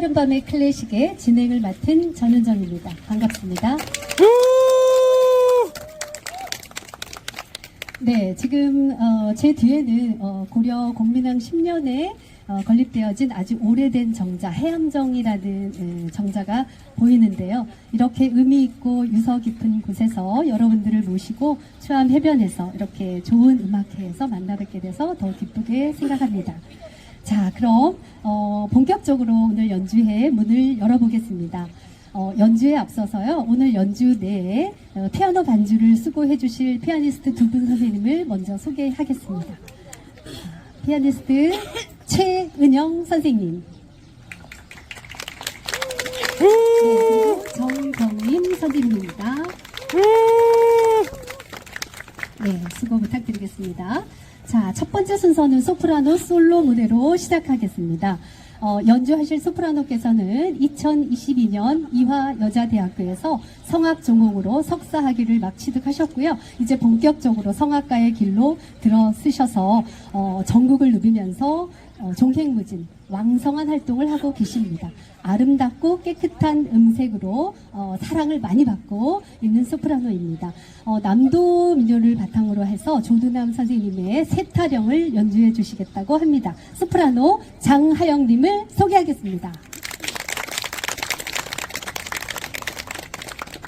한여름 밤의 클래식의 진행을 맡은 전은정입니다. 반갑습니다. 네, 지금 어, 제 뒤에는 어, 고려 공민왕 10년에 어, 건립되어진 아주 오래된 정자 해암정이라는 음, 정자가 보이는데요. 이렇게 의미 있고 유서 깊은 곳에서 여러분들을 모시고 추암 해변에서 이렇게 좋은 음악회에서 만나 뵙게 돼서 더 기쁘게 생각합니다. 자, 그럼 어, 본격적으로 오늘 연주회 문을 열어보겠습니다. 어, 연주에 앞서서요, 오늘 연주 내에 어, 피아노 반주를 수고해 주실 피아니스트 두 분 선생님을 먼저 소개하겠습니다. 자, 피아니스트 최은영 선생님. 네, 그리고 정경림 선생님입니다. 네, 수고 부탁드리겠습니다. 자, 첫 번째 순서는 소프라노 솔로 무대로 시작하겠습니다. 어, 연주하실 소프라노께서는 2022년 이화여자대학교에서 성악 전공으로 석사 학위를 막 취득하셨고요. 이제 본격적으로 성악가의 길로 들어서셔서 어, 전국을 누비면서 어, 종횡무진 왕성한 활동을 하고 계십니다. 아름답고 깨끗한 음색으로 어, 사랑을 많이 받고 있는 소프라노입니다. 어, 남도 민요를 바탕으로 해서 조두남 선생님의 세타령을 연주해 주시겠다고 합니다. 소프라노 장하영님을 소개하겠습니다.